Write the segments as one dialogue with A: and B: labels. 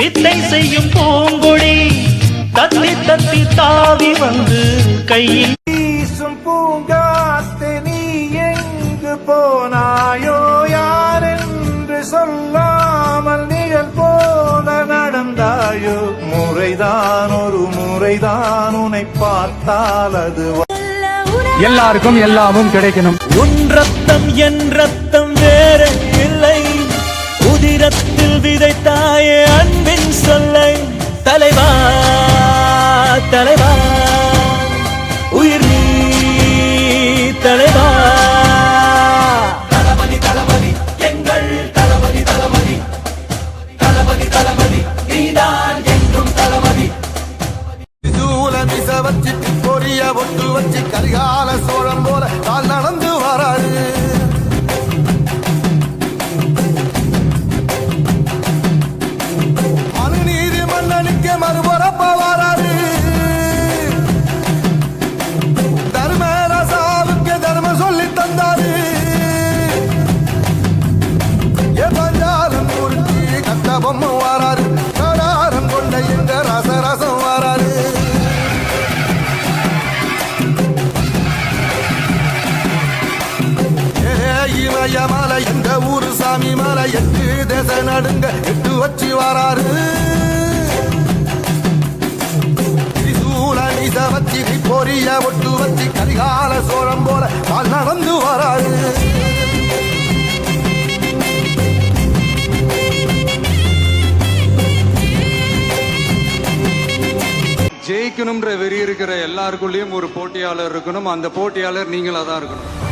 A: வித்தை செய்யும் பூங்கொடி தத்தி தத்தி தாவி வந்து கையில்
B: வீசும் பூங்காத்து நீ எங்கு போனாயோ? யாரென்று சொல்லாமல் நிழல் போல நடந்தாயோ? முறைதான் ஒரு முறைதான் உன்னை பார்த்தால் அது
C: எல்லாருக்கும் எல்லாமும் கிடைக்கணும்.
A: உன் ரத்தம் என் ரத்தம் தலைவா தலைவா. உயிர் நீ தலைவா. தளபதி தளபதி எங்கள் தளபதி தளபதி. தளபதி தளபதி நீதான் என்றும் தளபதி.
B: தூல மிச வச்சு பொரிய ஒட்டு வச்சு கரிகால சோழம் பொம்மை வாராரு. கடாரம் கொண்ட எங்க ரசரசம் வாராரு. ஏ இமயமலை எங்க ஊரு சாமி மலை எட்டு தேச நடுங்க எட்டு வச்சு வாராரு. வச்சு பொரிய ஒட்டு வச்சு கரிகால சோழம் போல நடந்து வராரு.
C: ஜெயிக்கணும்ன்ற வெறி இருக்கிற எல்லாருக்குள்ளேயும் ஒரு போட்டியாளர் இருக்கணும். அந்த போட்டியாளர் நீங்களா தான் இருக்கணும்.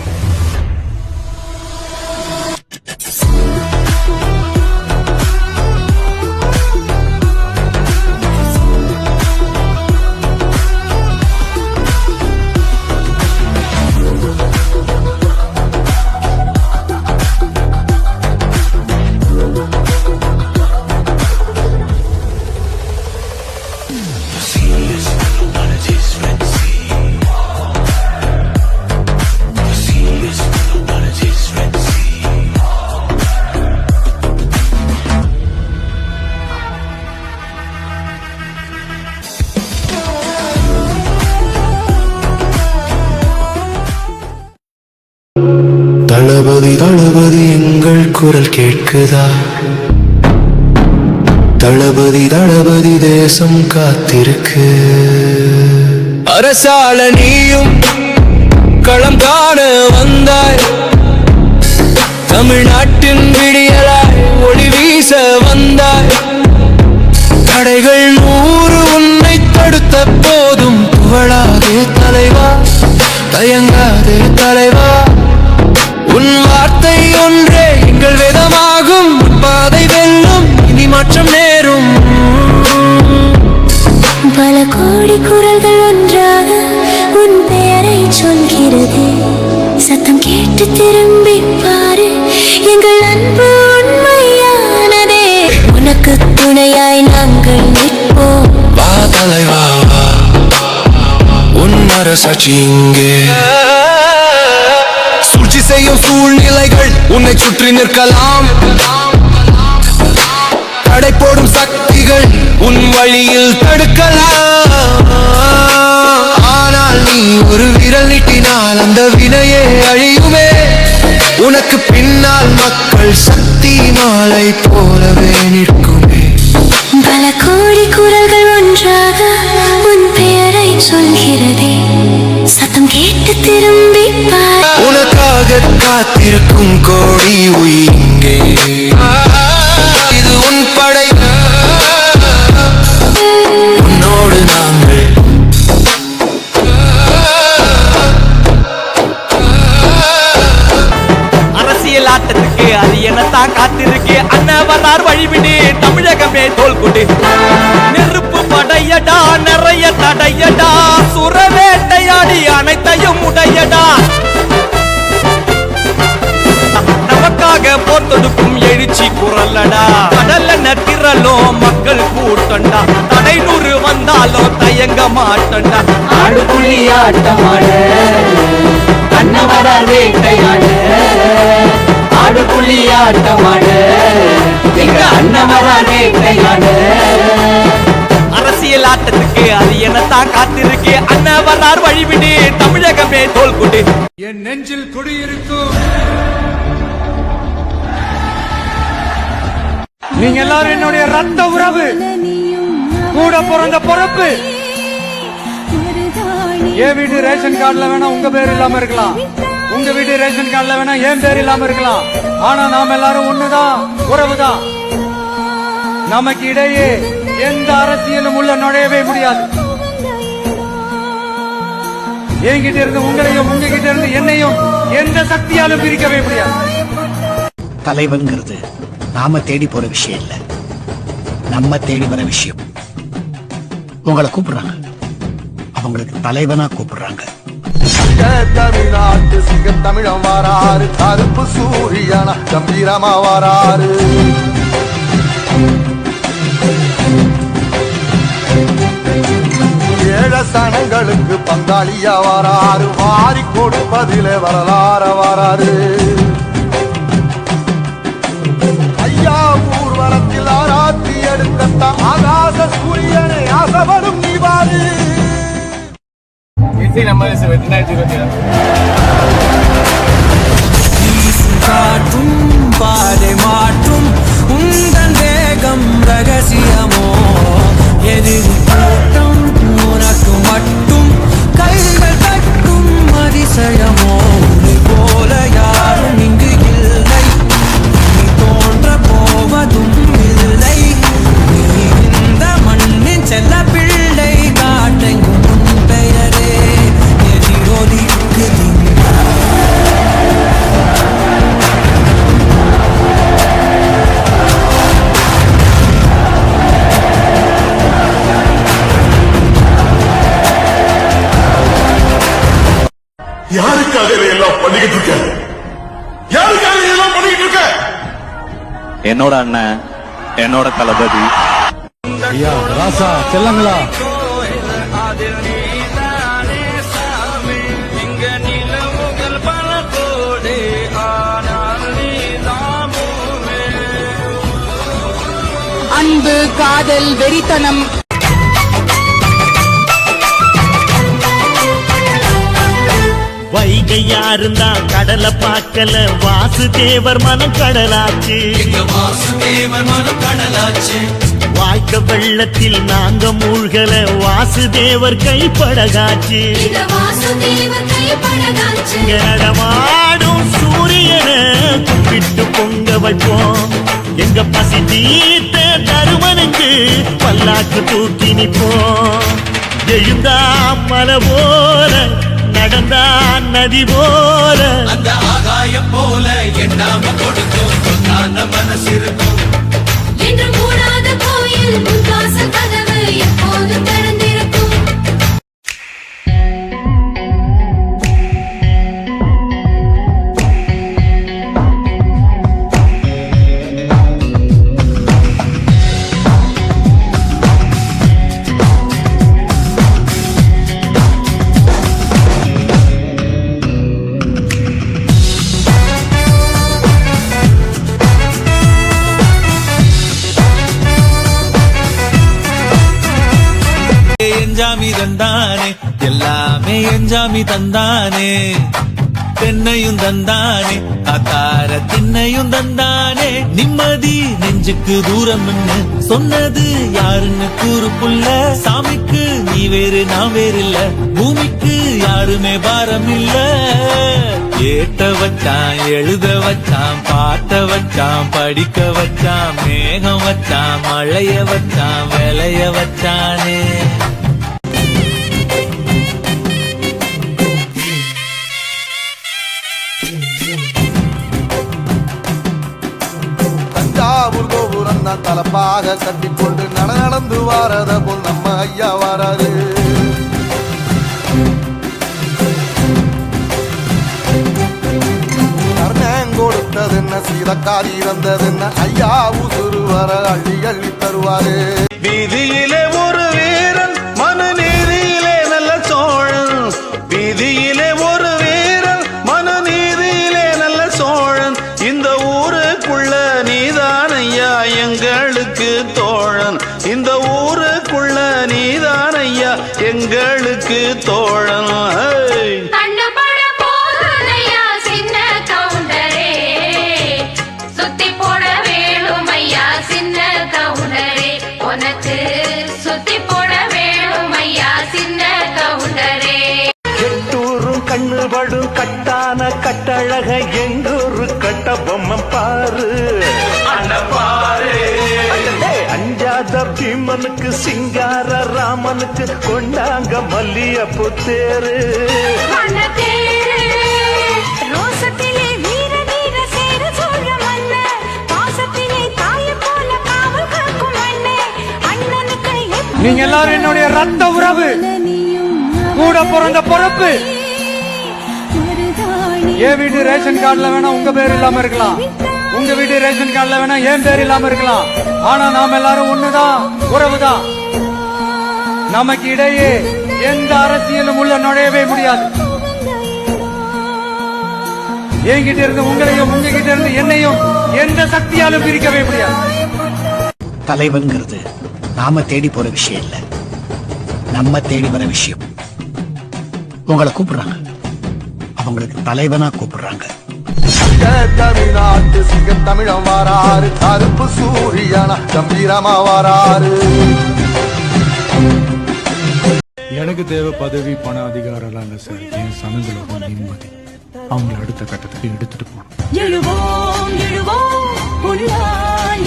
D: தளபதி எங்கள் குரல் கேட்குதா? தளபதி தளபதி தேசம் காத்திருக்கு. அரசால நீயும் களம் காண வந்தாய். தமிழ்நாட்டின்
E: கோடி குரல்கள் ஒன்றாக உன் பெயரை சொல்கிறது. சத்தம் கேட்டு திரும்பி பாரு எங்கள் அன்பு உண்மையானதே. உனக்கு துணையாய் நாங்கள் நிற்போம்.
D: வா தலைவா உன் அரசாட்சி இங்கே. சூழ்ச்சி செய்யும் சூழ்நிலைகள் உன்னை சுற்றி நிற்கலாம். தடை போடும் சக்திகள் உன் வழியில் தடுக்கலாம். அந்த வினையே அழியுமே. உனக்கு பின்னால் மக்கள் சக்தி மாலை போலவே நிற்குமே.
E: பல கோடி குரல்கள் ஒன்றாக உன் பெயரை சொல்கிறதே. சத்தம் கேட்டு திரும்பி
D: உனக்காக காத்திருக்கும் கோடி உயிங்கே வந்தார் வழிவிடு தமிழகமே தோல்குண்டு நெருப்பு
F: படையடா நிறைய தடையடா சுரவேட்டையாடி அனைத்தையும் உடையடா. நமக்காக போர் தொடுக்கும் எழுச்சி குரல்லடா.
D: கடல்ல நட்டிரலோ மக்கள் கூட்டண்டா. தடை நூறு வந்தாலோ தயங்க மாட்டண்டா.
A: ஆடு புள்ளி ஆட்டமாட அன்னவர ஆடு புள்ளி ஆட்டமாட. எங்க அன்னவர வேட்டையாட
D: அரசியல் ஆட்டத்துக்கு அது என்னத்தான் காத்திருக்கு. அண்ணன் வர்றார் வழிவிடு தமிழகமே தோல் கொண்டு
C: என் நெஞ்சில் குடியிருக்கும். நீங்க எல்லாரும் என்னுடைய ரத்த உறவு. கூட பிறந்த பொறப்பு. என் வீட்டு ரேஷன் கார்டுல வேணா உங்க பேர் இல்லாம இருக்கலாம். உங்க வீட்டு ரேஷன் கார்டுல வேணா ஏன் பேர் இல்லாம இருக்கலாம்? ஆனா நாம எல்லாரும் ஒண்ணுதான் உறவுதான். நமக்கு இடையே எந்த அரசியலும் உள்ள நுழையவே முடியாது. என்கிட்ட இருந்து உங்களையும் உங்ககிட்ட இருந்து என்னையும் எந்த சக்தியாலும் பிரிக்கவே முடியாது.
F: தலைவன்கிறது. நாம தேடி போற விஷயம் இல்ல. நம்ம தேடி வர விஷயம். உங்களை கூப்பிடுறாங்க. அவங்களுக்கு தலைவனா கூப்பிடுறாங்க.
B: தமிழ்நாட்டு சிங்க தமிழம் வராறு கருப்பு சூரியனா கம்பீரமா வராரு ஏழசனங்களுக்கு பங்காளியா வராரு வாரி கொடுப்பதிலே வரலாற வராரு
D: Sí, nada más de 79.
G: யாருக்காக இதையெல்லாம் பண்ணிக்கிட்டு இருக்க? யாருக்காக இதையெல்லாம் பண்ணிக்கிட்டு இருக்க?
H: என்னோட அண்ணன் என்னோட தளபதி.
C: ஐயா ராசா செல்லங்களா?
I: அன்பு காதல் வெறித்தனம்
J: வைகையா இருந்தா கடலை பார்க்கல. வாசுதேவர் மனம் கடலாச்சு. வாய்க்க வெள்ளத்தில் நாங்க மூழ்கல. வாசுதேவர் கைப்படகாச்சு. நடமாடும் சூரியனை கும்பிட்டு பொங்க வைப்போம். எங்க பசி தீர்த்த தருமனுக்கு பல்லாக்கு தூக்கி நிப்போம். எழுந்தா மலை போல நடந்தான் நதி போல.
A: அந்த ஆகாயம் போல எண்ணாம கொடுக்கும். சொன்னான மனசு இருக்கும்.
D: தந்தானே. எல்லாமே எஞ்சாமி தந்தானே. தென்னையும் தந்தானே. காத்தார திண்ணையும் தந்தானே. நிம்மதி நெஞ்சுக்கு தூரம் சொன்னது யாருன்னு கூறுக்குள்ள? சாமிக்கு நீ வேறு நான் வேறு இல்ல. பூமிக்கு யாருமே பாரம் இல்ல. ஏட்ட வச்சான் எழுத வச்சான் பாட்ட வச்சான் படிக்க வச்சான் மேகம் வச்சான் மழைய வச்சான் விளைய வச்சானே.
B: தான் தலப்பாக கட்டிக்கொண்டு நட நடந்து வாரத போல் நம்ம ஐயா வராது கொடுத்தது என்ன சீதக்காரி இறந்தது என்ன ஐயா உசுறு வர அள்ளி அள்ளி தருவாரு.
A: வீதியிலே ஒரு வீரன் மனு நீதியிலே நல்ல சோழன். வீதியிலே ஒரு
K: கண்ணுபடும் கட்டான கட்டழக எங்கூரு கட்ட பொம்மை பாரு. அஞ்சாத பீமனுக்கு சிங்கார ராமனுக்கு கொண்டாங்க மல்லியப்பூ தேரு
C: நீங்க எல்லாரும் என்னுடைய ரத்த உறவு. கூட பிறந்த பொறப்பு. என் வீட்டு ரேஷன் கார்டுல வேணா உங்க பேர் இல்லாம இருக்கலாம். உங்க வீட்டு ரேஷன் கார்டுல வேணா என் பேர் இல்லாம இருக்கலாம். ஆனா நாம எல்லாரும் ஒண்ணுதான் உறவுதான். நமக்கு இடையே எந்த அரசியலும் உள்ள நுழையவே முடியாது. என்கிட்ட இருந்து உங்களையும் உங்ககிட்ட இருந்து என்னையும் எந்த சக்தியாலும் பிரிக்கவே முடியாது.
F: தலைவன்கிறது. நாம தேடி போற விஷயம் இல்ல. நம்ம தேடி வர விஷயம். உங்களை கூப்பிடுறாங்க. அவங்களுக்கு தலைவனா கூப்பிடுறாங்க.
B: தமிழ்நாட்டு சிங்க தமிழம் வாராரு கருப்பு சூரியனா கம்பீரமா வாராரு
L: எனக்கு தேவை பதவி பண அதிகாரம் எல்லாம் இல்ல சார். என் சனங்களோட நிம்மதி. அவங்கள அடுத்த கட்டத்துக்கு எடுத்துட்டு போகணும்.
M: எழுவோம் எழுவோம் உன்னால்